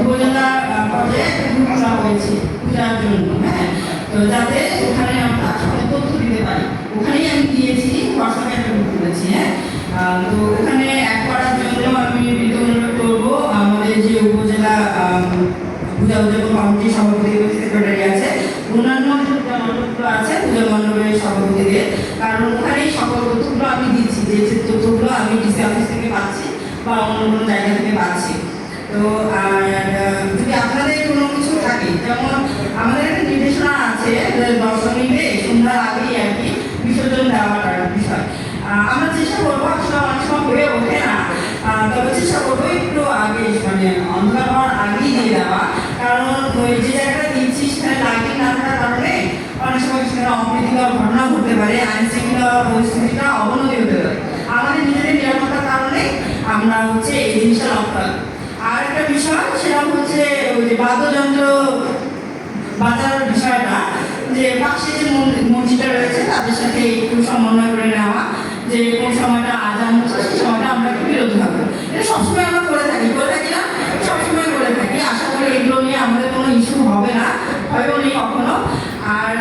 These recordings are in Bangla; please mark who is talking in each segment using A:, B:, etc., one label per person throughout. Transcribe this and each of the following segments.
A: উপজেলা করা হয়েছে হ্যাঁ? তো যাতে ওখানে আমরা তথ্য দিতে পারি। ওখানেই আমি দিয়েছি হোয়াটসঅ্যাপে একটা গ্রুপ করেছি হ্যাঁ? তো ওখানে এক করার জন্য আমি বিনীত করব, আমাদের যে উপজেলা পূজা উদযাপন কমিটির সভাপতি সেক্রেটারি আছে, অন্যান্য মণ্ডপগুলো আছে, পূজা মণ্ডপের সভাপতিদের, কারণ ওখানেই সকল আমি দিচ্ছি যে তথ্যগুলো আমি ডিসি অফিস থেকে পাচ্ছি বা অন্য কোনো জায়গা থেকে পাচ্ছি তো যদি আপনাদের কোনো কিছু থাকে, যেমন আমাদের একটা নির্দেশনা আছে দশমীতে সন্ধ্যার আগেই আর কি বিসর্জন দেওয়ার বিষয়। আমরা চেষ্টা করব, আসলে অনেক সময় হয়ে ওঠে না। তবে চেষ্টা করব একটু আগে মানে অন্ধকার হওয়ার আগেই দিয়ে দেওয়া। কারণ ওই যে জায়গাটা দিচ্ছি সেখানে লাইটিং না থাকার কারণে অনেক সময় সেখানে অপ্রীতিকর ঘটনা ঘটতে পারে আইন শৃঙ্খলা পরিস্থিতিটা অবনতি হতে পারে। আমাদের নিজেদের নিরাপত্তার কারণে আমরা হচ্ছে এই জিনিসটা লক্ষ্য। আর একটা বিষয়, সেটা হচ্ছে ওই যে বাদ্যযন্ত্র বাজার বিষয়টা, যে পাশে যে মসজিদটা রয়েছে, তাদের সাথে একটু সমন্বয় করে নেওয়া, যে কোন সময়টা আজান হচ্ছে, সেই সময়টা আমরা একটু থাকব এটা সবসময় আমরা করে থাকি করে থাকি না সবসময় করে থাকি। আশা করি এগুলো নিয়ে আমাদের কোনো ইস্যু হবে না হয়ও নেই কখনো। আর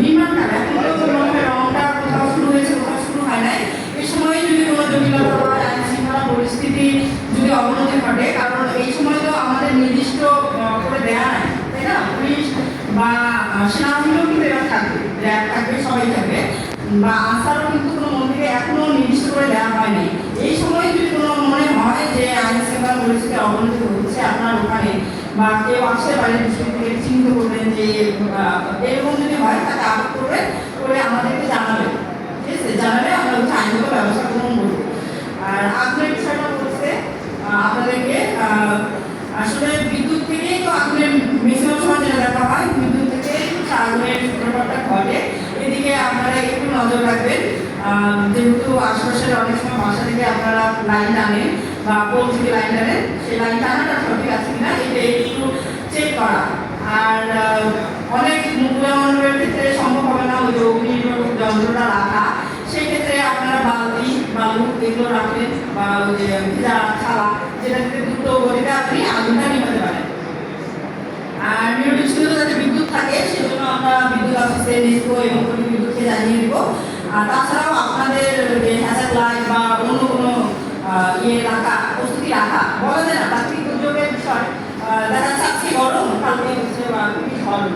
A: নির্মাণ এখন তো হয় রংটা কোথাও শুরু হয়েছে, কোথাও শুরু হয় নাই। এই সময় যদি কোনো জটিলতা বা আইন শৃঙ্খলা পরিস্থিতি অবনতি ঘটে কারণ এই সময় তো আমাদের নির্দিষ্ট করে দেয়া নাই তাই না? পুলিশ বা সেনাবাহিনীও কিন্তু এরা থাকবে র্যাব থাকবে সবাই থাকবে। বা আনসারও কিন্তু কোনো মন্দিরে এখনও নির্দিষ্ট করে দেওয়া হয়নি। এই সময় যদি কোনো মনে হয় যে আইন শৃঙ্খলা পরিস্থিতি অবনতি হচ্ছে আপনার ওখানে বা কেউ আসতে পারে বিষয় থেকে চিন্তা করবেন যে এরকম যদি হয় তাকে আটক করবে করে আমাদেরকে জানাবেন। ঠিক আছে? জানালে আমরা হচ্ছে আইনগত ব্যবস্থা গ্রহণ করব। আর আহ, আপনাদেরকে আসলে বিদ্যুৎ থেকেই তো আগুনের ম্যাক্সিমাম সময় দেখা হয়। বিদ্যুৎ হচ্ছে আগুনের সূত্রপাতটা ঘটে। এদিকে আপনারা একটু নজর রাখবেন যেহেতু আশেপাশের অনেক সময় বাসা থেকে আপনারা লাইন টানেন বা পোল থেকে লাইন টানেন, সেই লাইন টানাটা সঠিক আছে কিনা এটা একটু চেক করা। আর অনেক মুকুলা মণ্ডপের ক্ষেত্রে সম্ভব হবে না, ওই অগ্নি যন্ত্রটা রাখা সেক্ষেত্রে আপনারা বালতি বালু এগুলো রাখলেন বা ওই যে ছালা যেটা থেকে দুটো গতিতে আপনি আগুনটা নিভাতে পারেন। আর নির্দিষ্ট যাতে বিদ্যুৎ থাকে, সেজন্য আমরা বিদ্যুৎ অফিসে নিয়ে এবং বিদ্যুৎকে জানিয়ে দেবো আর তাছাড়াও আপনাদের হ্যাজার লাইট বা অন্য কোনো ইয়ে রাখা, প্রস্তুতি রাখা, বলা যায় না, প্রাকৃতিক দুর্যোগের বিষয় আহ, দেখা যাচ্ছে আজকে গরম কালকে হচ্ছে বা খুবই ঝড়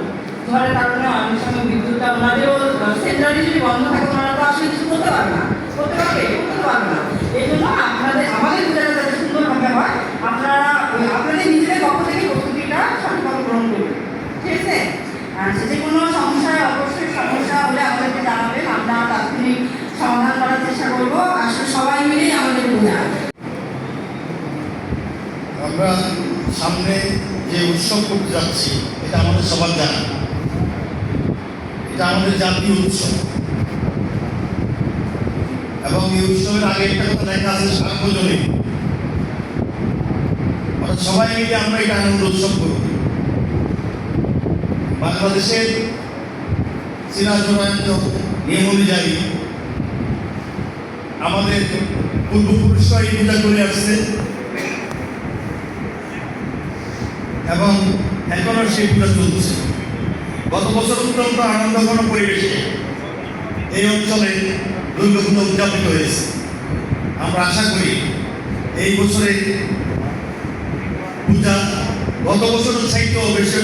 A: ঝড়ের কারণে অনেক সময় বিদ্যুৎটা ওনাদেরও সেন্ট্রালি যদি বন্ধ থাকে ওনারা তো আসলে কিছু করতে পারবে না করতে পারবে করতে পারবে না এই জন্য আপনাদের আমাদের পূজাটা যাতে সুন্দরভাবে হয় আপনারা ওই আপনাদের নিজেদের পক্ষ থেকে প্রস্তুতিটা সঠিকভাবে গ্রহণ করবেন ঠিক আছে আর যদি কোনো সমস্যা হয় অবশ্যই সমস্যা হলে আমাদেরকে জানাবেন আমরা তাৎক্ষণিক সমাধান করার চেষ্টা করব আসলে সবাই মিলেই আমাদের পূজা
B: আমরা সামনে যে উৎসব করতে যাচ্ছি, এটা আমাদের সবার জানা। এটা আমাদের জাতীয় উৎসব। এবং এই উৎসবের আগে একটা কথা লেখা আছে সার্বজনীন সবাই মিলে আমরা এটা আনন্দ উৎসব করব। বাংলাদেশের চিরাচরায়িত নিয়ম অনুযায়ী আমাদের পূর্বপুরুষরা এই পূজা করে আসছে। এবং এখনও পূজা চলছে। গত বছর অত্যন্ত আনন্দঘন পরিবেশে এই অঞ্চলে দুর্গাপূজা উদযাপিত হয়েছে। আমরা আশা করি এই বছরে পূজা গত বছরের চাইতেও বেশি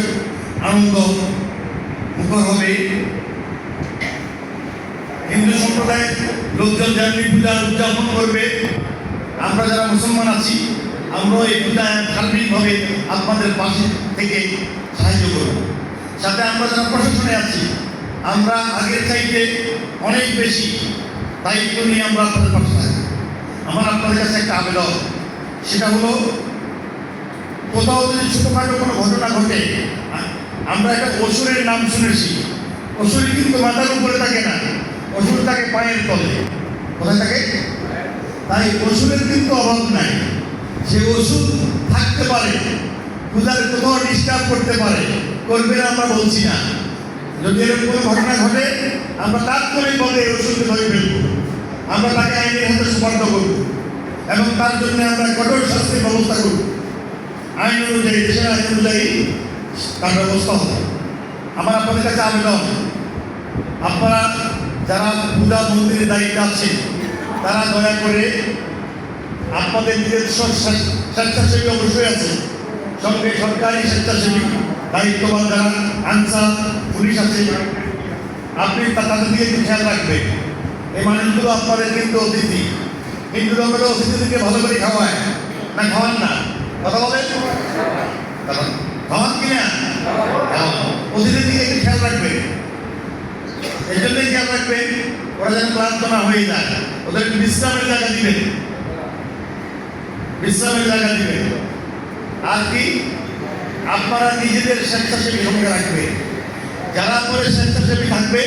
B: আনন্দ মুখর হবে। হিন্দু সম্প্রদায়ের লোকজন যেমনি পূজা উদযাপন করবে, আমরা যারা মুসলমান আছি আমরাও এই পূজায় সার্বিকভাবে আপনাদের পাশে থেকে সাহায্য করব। সাথে আমরা যারা প্রশাসনে আছি, আমরা আগের চাইতে অনেক বেশি দায়িত্ব নিয়ে আমরা আপনাদের পাশে থাকি। আমার আপনাদের কাছে একটা আবেদন। সেটা হলো, কোথাও যদি ছোটোখাটো কোনো ঘটনা ঘটে, আমরা একটা অসুরের নাম শুনেছি। অসুর কিন্তু মাথার উপরে থাকে না, অসুর থাকে পায়ের তলে। কোথায় থাকে? তাই অসুরের কিন্তু অভাব নাই। সে ওষুধ থাকতে পারে পূজার কোথাও ডিস্টার্ব করতে পারে, করবে না আমরা বলছি না। যদি এরকম কোনো ঘটনা ঘটে, আমরা তাৎক্ষণিকভাবে এই ওষুধকে ধরে ফেলব। আমরা তাকে আইনের হাতে সুপার্দ করব এবং তার জন্য আমরা কঠোর শাস্তির ব্যবস্থা করব। আইন অনুযায়ী, দেশের আইন অনুযায়ী তার ব্যবস্থা হবে। আমার আপনাদের কাছে আবেদন। আপনারা যারা পূজা মন্দিরের দায়িত্বে আছেন, তারা দয়া করে আপনাদের নিজস্ব স্বে- স্বেচ্ছাসেবী অবশ্যই আছে। সঙ্গে সরকারি স্বেচ্ছাসেবী, দায়িত্ববান যারা আনসার পুলিশ আছে। আপনি তাদের দিকে একটু খেয়াল রাখবেন। এই মানুষগুলো আপনাদের কিন্তু অতিথি। হিন্দু ধর্মের অতিথিদেরকে ভালো করে খাওয়ায়, না খাওয়ান না, কথা বলেন। খাওয়ান কি না? খাওয়ান। অতিথির দিকে একটু খেয়াল রাখবেন। এই জন্যই খেয়াল রাখবেন, ওরা যেন ক্লান্ত না হয়ে যায়। ওদের বিশ্রামের জায়গা দিবেন। বিশ্রামের জায়গা দিবেন। আর কি? আপনারা নিজেদের স্বেচ্ছাসেবী সঙ্গে রাখবেন যারা পরে স্বেচ্ছাসেবী থাকবে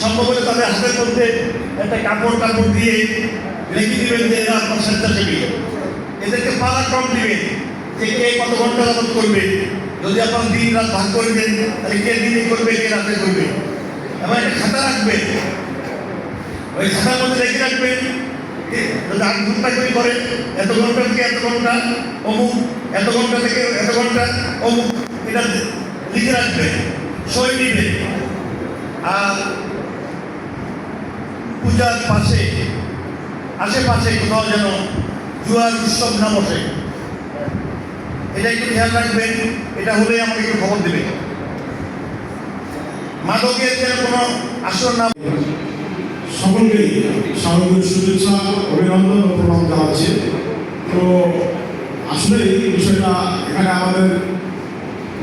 B: সম্ভব হলে তাদের হাতের মধ্যে একটা কাপড় টাপড় দিয়ে রেখে দিবেন যে এরা আপনার স্বেচ্ছাসেবী। এদেরকে পালা কম দিবেন যে কে কত ঘণ্টা যাবত করবে। যদি আপনার দিন রাত ভাগ করে দেন, তাহলে কে দিনে করবে, কে রাতে করবে। এবং একটা খাতা রাখবেন। ওই খাতার মধ্যে রেখে রাখবেন যদি আট ঘণ্টা করে করে? এত ঘণ্টা থেকে এত ঘণ্টা, অমুক, এত ঘণ্টা থেকে এত ঘণ্টা, অমুক। এটা লিখে রাখবেন সই নিবেন আর পূজার পাশে, আশেপাশে কোথাও যেন জুয়ার উৎসব না বসে। এটা একটু খেয়াল রাখবেন, এটা হলে আমাকে একটু খবর দেবেন। মাদকের যেন কোনো আসর না
C: সকলকেই স্বাগতের শুভেচ্ছা অভিনন্দন ও প্রণাম জানাচ্ছি। তো আসলে এই বিষয়টা এখানে আমাদের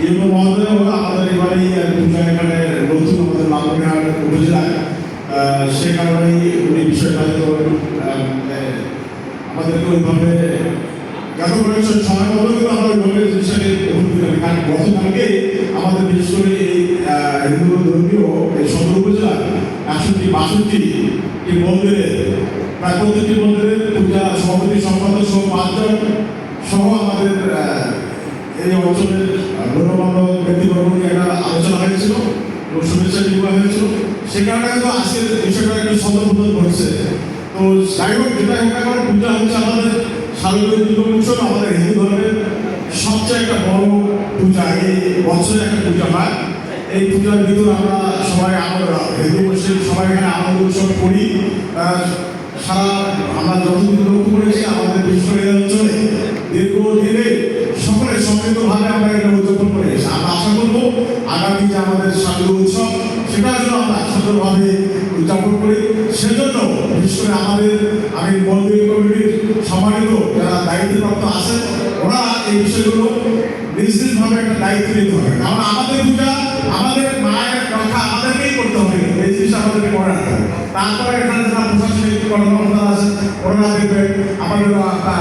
C: ইউনো মহোদয় আমাদের এবারেই পূজা এখানে নতুন আমাদের লালমনিরহাট উপজেলায় সে কারণেই উনি বিষয়টা আহ, আমাদেরকে ওইভাবে গত কয়েকশন সময় মতো কিন্তু আমরা ওইভাবে কারণ গতকালকে আমাদের বিশেষ করে একষট্টি বাষট্টি মন্দিরে, প্রায় প্রতিটি মন্দিরে পূজা, সভাপতি, সম্পাদক সহ পাঁচজন সহ আমাদের এই অঞ্চলের গণ্যমান্য ব্যক্তিবর্গ একটা আলোচনা হয়েছিল এবং শুভেচ্ছা বিনিময় হয়েছিল। সে কারণে কিন্তু আজকের বিষয়টা একটু সদর্পণ ঘটছে। তো যাই হোক, যেটা না পূজা হচ্ছে আমাদের শারদীয় দুর্গা উৎসব, আমাদের হিন্দু ধর্মের সবচেয়ে একটা বড় পূজা। এই বছরে একটা পূজা হয়। এই পূজার ভিতর আমরা সবাই আমরা হিন্দু, মুসলিম, সবাই এখানে আনন্দ উৎসব করি। সারা আমরা যতদিন লক্ষ্য করেছি, আমাদের বিশ্ব এই অঞ্চলে দীর্ঘদিনে সকলে সমৃদ্ধভাবে আমরা এটা উদযাপন করে আমরা আশা করব আগামী যে আমাদের শারদীয় উৎসব সেটা যেন আমরা সুন্দরভাবে উদযাপন করি। সেজন্য বিশেষ করে আমাদের, আমি মন্দির কমিটির সম্মানিত যারা দায়িত্বপ্রাপ্ত আছেন, ওরা এই বিষয়গুলো নিজভাবে একটা দায়িত্ব নিতে হবে। কারণ আমাদের পূজা আমাদের মায়ের রক্ষা আমাদেরকেই করতে হবে। এই জিনিসটা আমাদেরকে মনে রাখতে হবে। তারপরে এখানে যারা প্রশাসনিক কর্মকর্তা আছে ওনারা দেখবে আমাদের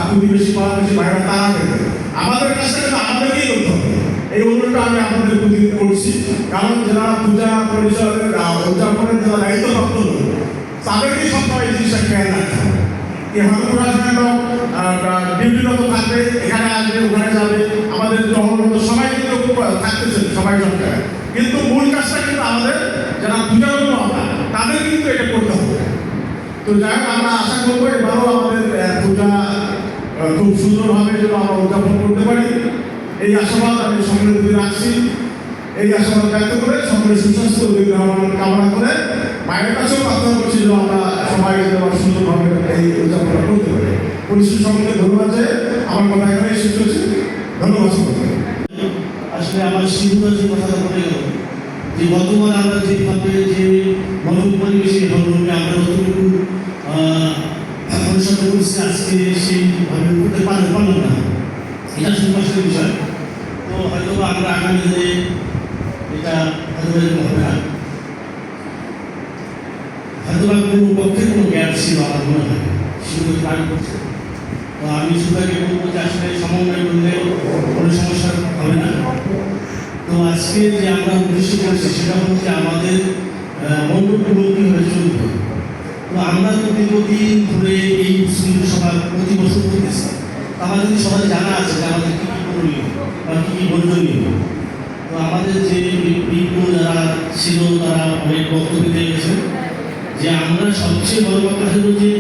C: প্রতিবেশী পাড়াবেশি ভাইরা তারা দেখবে। আমাদের কিন্তু আমাদেরকেই করতে হবে। এই অনুরোধটা আমি আপনাদের প্রতি করছি। কারণ যারা পূজা পরিষদের উদযাপনের যারা দায়িত্বপ্রাপ্ত লোক তাদেরকেই সবসময় এই জিনিসটা খেয়াল রাখতে হবে। এখানে আসবে, ওখানে যাবে, আমাদের থাকতেছে সবাই সরকার কিন্তু মূল কাজটা কিন্তু আমাদের যারা পূজা করব আমরা, তাদের কিন্তু এটা করতে হবে। তো যাই হোক, আমরা আশা করব এবারও আমাদের পূজা খুব সুন্দরভাবে যেন আমরা উদযাপন করতে পারি। এই আশাবাদ আমি সকলের রাখছি। এই আশাবাদ ব্যক্ত করে সকলের সুস্বাস্থ্য কামনা করে মায়ের কাছেও প্রার্থনা করছি যেন আমরা সবাই যেন সুন্দরভাবে এই উদযাপনটা করতে পারি। পরিস্থিতি সম্বন্ধে ধন্যবাদ যে আমার কথা এখানে শেষ হচ্ছে ধন্যবাদ সকলকে।
D: আসলে আমার সিন্ধুরা যে কথাটা বলে গেল যে বর্তমানে আমরা যেভাবে যে মানব পরিবেশে ধর্মকে আমরা যতটুকু অনুসরণ করছি আজকে সেইভাবে করতে পারলাম পারলাম না। এটা সুপাশের বিষয়। তো হয়তো আমরা আগামী দিনে এটা হয়তো এরকম হবে না। হয়তো কোনো পক্ষে কোনো গ্যাপ ছিল আমার মনে হয়। শুধু কাজ করছে আমি সুতাকে বলব যে আসলে সমন্বয় করলে কোনো সমস্যা হবে না। তো আজকে যে আমরা উদ্দেশ্য করছি সেটা হচ্ছে আমাদের মণ্ডপগুলো কীভাবে চলবে। তো আমরা তো দীর্ঘদিন ধরে এই মুসলিম সভা প্রতি বছর করতেছি। আমাদের সবাই জানা আছে যে আমাদের কী কী করণীয় বা কী কী বর্জনীয়, তো আমাদের যে বিজ্ঞ যারা ছিল তারা অনেক বক্তব্য দিয়ে গেছে যে আমরা সবচেয়ে বড় কথা হলো যে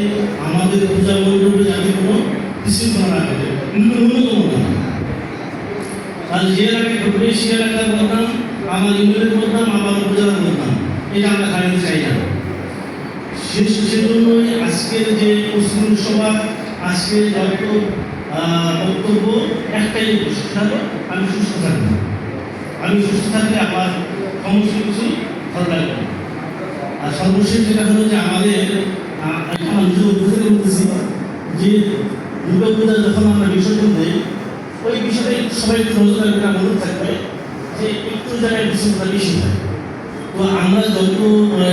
D: আমাদের পূজা মণ্ডপে যাতে কোনো বিশৃঙ্খলা ন্যূনতম আর যে এলাকায় ঢুকবে সে এলাকার বদনাম আমার ইউনিয়নের বদনাম আমার উপজেলার বদনাম এটা আমরা খাইতে চাই না সে- সেজন্যই আজকের যে মুসলিম সভা আজকে যত বক্তব্য একটাই সেটা আমি সুস্থ থাকব আমি সুস্থ থাকলে আমার সমস্ত ভালো লাগবে আর সর্বশেষ যেটা হলো যে আমাদের আমি বলতেছি যে দুর্গা পূজা যখন আমরা বিসর্জন দিই ওই বিষয়টা একটু সবাই একটু নজর রাখবে মনে থাকবে যে একটু জায়গায় বিশৃঙ্খলা বেশি তো আমরা যত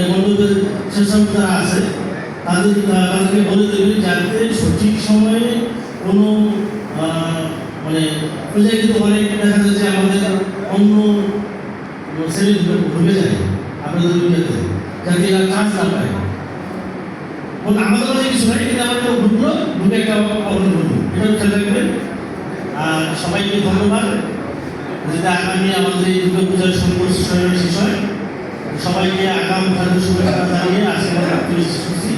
D: বন্ধুদের সেসব যারা আছে, তাদের তাদেরকে বলে দেবে যাতে সঠিক সময়ে কোনো মানে জায়গায় কিন্তু অনেক দেখা যায় যে আমাদের অন্য ছেলে ঢুকে যায়, আপনাদের যাতে কাজ না পায়। বলতে আমাদের কাছে কিছু নাই, কিন্তু আমাদের ঢুকলো ঢুকে একটা অবদান করব এটা খেয়াল রাখবেন আর সবাইকে ধন্যবাদ। যাতে আগামী আমাদের এই দুর্গা পূজার সংঘর্ষ শেষ হয়। সবাইকে আগাম খাদ্য শুভেচ্ছা জানিয়ে আজকে আমরা রাত্রি শেষ করছি।